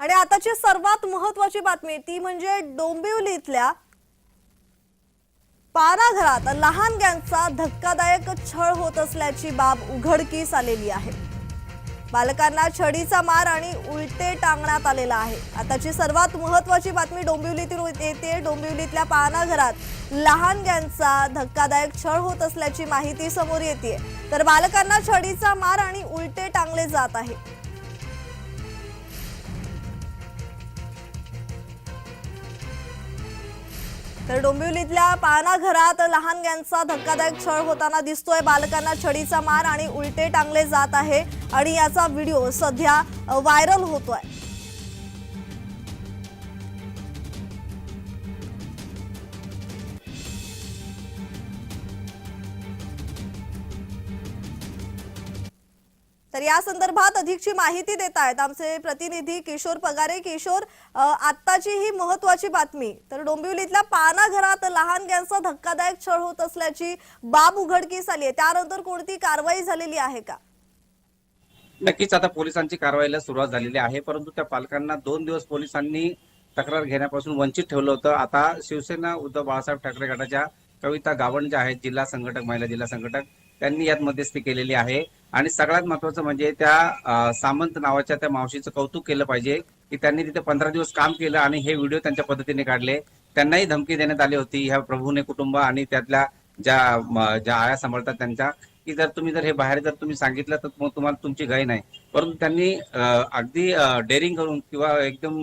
आणि आताची सर्वात महत्वाची बातमी ती म्हणजे डोंबिवलीतल्या पारा घरात लहान गँगचा धक्कादायक छळ होत असल्याची बाब उघडकीस आलेली आहे. बालकांना छडीचा मार आणि उलटे टांगण्यात आलेला आहे. आताची सर्वात महत्वाची बातमी डोंबिवलीतील येते. डोंबिवलीतल्या पानाघरात घरात लहान गँगचा धक्कादायक छळ होत असल्याची माहिती समोर येते तर बालकांना छडीचा मार आणि उलटे टांगले जात आहे. तर डोंबिवलीतल्या पाळणा घरात लहानग्यांचा धक्कादायक छळ होताना दिसतोय. बालकांना छडीचा मार आणि उलटे टांगले जात आहे. आणि याचा व्हिडिओ सध्या व्हायरल होतोय. तर या संदर्भात अधिकची माहिती देत आहेत आमचे प्रतिनिधी किशोर पगारे. किशोर आत्ताची ही महत्वाची बातमी तर डोंबिवलीतल्या पाना घरात लहान गँगचा धक्कादायक छळ होत असल्याची बाब उघडकीस आली आहे. त्यानंतर कोणती कारवाई झालेली आहे का? नक्कीच आता पोलिसांची कारवाईला सुरुवात झालेली आहे परंतु त्या पालकांना दोन दिवस पोलिसांनी तक्रार घेण्यापासून वंचित ठेवलं होतं. आता शिवसेना उद्धव बाळासाहेब ठाकरे गटाच्या कविता गावण ज्या आहेत जिल्हा संघटक महिला जिल्हा संघटक त्यांनी यात मध्यस्थी केलेली आहे. आणि सगळ्यात महत्वाचं म्हणजे त्या सामंत नावाच्या त्या मावशीचं कौतुक केलं पाहिजे की त्यांनी तिथे पंधरा दिवस काम केलं आणि हे व्हिडिओ त्यांच्या पद्धतीने काढले. त्यांनाही धमकी देण्यात आली होती ह्या प्रभूने कुटुंब आणि त्यातल्या ज्या ज्या आया सांभाळतात त्यांच्या की जर तुम्ही जर हे बाहेर जर तुम्ही सांगितलं तर मग तुम्हाला तुमची घाई नाही. परंतु त्यांनी अगदी डेअरिंग करून किंवा एकदम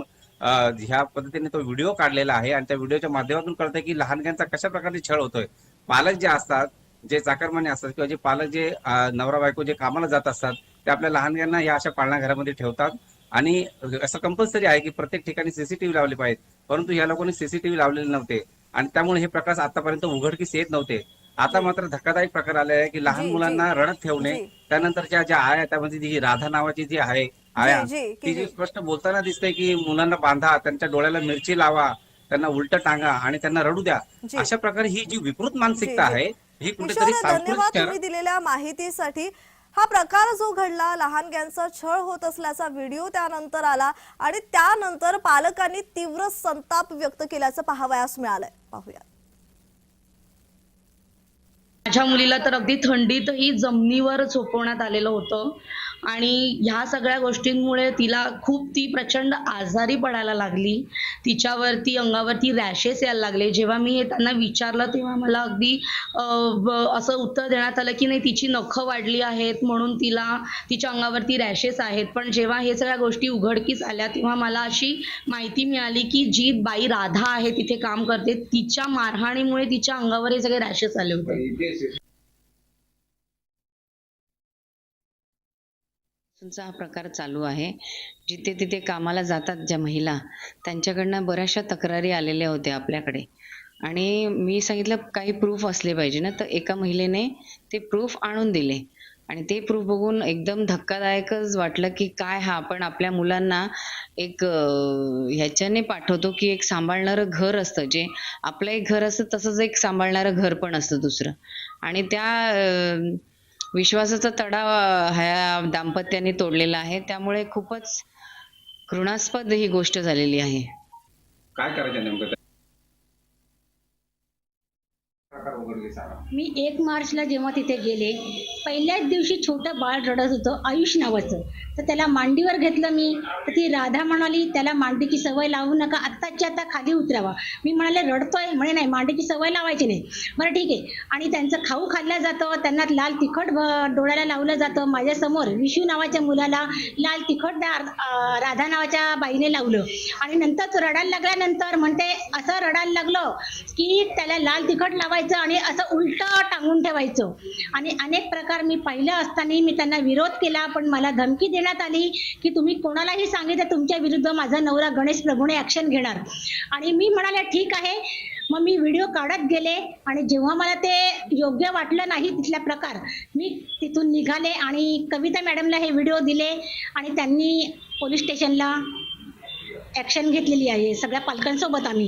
ह्या पद्धतीने तो व्हिडिओ काढलेला आहे. आणि त्या व्हिडिओच्या माध्यमातून कळतं की लहानग्यांचा कशा प्रकारे छळ होतोय. पालक जे असतात जे चाकरमाने असतात किंवा जे पालक जे नवरा बायको जे कामाला जात असतात ते आपल्या लहानग्यांना या अशा पाळणा घरामध्ये ठेवतात आणि असं कंपल्सरी आहे की प्रत्येक ठिकाणी सीसीटीव्ही लावले पाहिजेत परंतु या लोकांनी सीसीटीव्ही लावलेले नव्हते आणि त्यामुळे हे प्रकार आतापर्यंत उघडकीस येत नव्हते आता मात्र धक्कादायक प्रकार आले आहे की लहान. मुलांना रडत ठेवणे. त्यानंतरच्या ज्या आया त्यामध्ये जी राधा नावाची जी आहे आया ती जी. स्पष्ट बोलताना दिसते की मुलांना बांधा त्यांच्या डोळ्याला मिरची लावा त्यांना उलट टांगा आणि त्यांना रडू द्या. अशा प्रकारे ही जी विकृत मानसिकता. आहे ही कुठेतरी धन्यवाद तुम्ही दिलेल्या माहितीसाठी. हा प्रकार जो घडला लहान गँगचा छळ होत असल्याचा व्हिडिओ त्यानंतर आला आणि त्यानंतर पालकांनी तीव्र संताप व्यक्त केल्याचं पाहावयास मिळालंय. पाहूया. माझ्या मुलीला तर अगदी थंडीतही जमिनीवर झोपवण्यात आलेलं होतं. आणि ह्या सगळ्या गोष्टींमुळे तिला खूप ती प्रचंड आजारी पडायला लागली. तिच्यावरती अंगावरती रॅशेस यायला लागले. जेव्हा मी हे त्यांना विचारलं तेव्हा मला अगदी असं उत्तर देण्यात आलं की नाही तिची नखं वाढली आहेत म्हणून तिला तिच्या अंगावरती रॅशेस आहेत. पण जेव्हा हे सगळ्या गोष्टी उघडकीस आल्या तेव्हा मला अशी माहिती मिळाली की जी बाई राधा आहे तिथे काम करते. तिच्या मारहाणीमुळे तिच्या अंगावर हे सगळे रॅशेस आले होते. चा हा प्रकार चालू आहे. जिथे तिथे कामाला जातात ज्या महिला त्यांच्याकडनं बऱ्याचशा तक्रारी आलेल्या होत्या आपल्याकडे. आणि मी सांगितलं काही प्रूफ असले पाहिजे ना. तर एका महिलेने ते प्रूफ आणून दिले. आणि ते प्रूफ बघून एकदम धक्कादायकच वाटलं की काय हा आपण आपल्या मुलांना एक ह्याच्याने पाठवतो की एक सांभाळणारं घर असतं. जे आपलं एक घर असतं तसंच एक सांभाळणारं घर पण असतं दुसरं. आणि त्या विश्वासाचा तडा ह्या दाम्पत्याने तोडलेला आहे. त्यामुळे खूपच घृणास्पद ही गोष्ट झालेली आहे. काय करायचं नेमकं? मी एक मार्चला जेव्हा तिथे गेले पहिल्याच दिवशी छोटं बाळ रडत होतं आयुष नावाचं. तर त्याला मांडीवर घेतलं मी. तर ती राधा म्हणाली त्याला मांडीची सवय लावू नका आत्ताच्या आता खाली उतरावा. मी म्हणाले रडतोय. म्हणे नाही मांडीची सवय लावायची नाही. बरं ठीक आहे. आणि त्यांचं खाऊ खाल्लं जातं त्यांना लाल तिखट भ- डोळ्याला लावलं जातं. माझ्यासमोर विशू नावाच्या मुलाला लाल तिखट दा- अं, राधा नावाच्या बाईने लावलं. आणि नंतर तो रडायला लागल्यानंतर म्हणते असं रडायला लागलं की त्याला लाल तिखट लावायचं आणि म्हणजे असं उलट टांगून ठेवायचं. आणि अनेक प्रकार मी पाहिलं असताना मी त्यांना विरोध केला पण मला धमकी देण्यात आली की तुम्ही कोणालाही सांगितलं तुमच्या विरुद्ध माझा नवरा गणेश प्रभूने ऍक्शन घेणार. आणि मी म्हणाले ठीक आहे. मग मी व्हिडिओ काढत गेले आणि जेव्हा मला ते योग्य वाटलं नाही तिथला प्रकार मी तिथून निघाले आणि कविता मॅडमला हे व्हिडिओ दिले आणि त्यांनी पोलीस स्टेशनला ऍक्शन घेतलेली आहे सगळ्या पालकांसोबत आम्ही.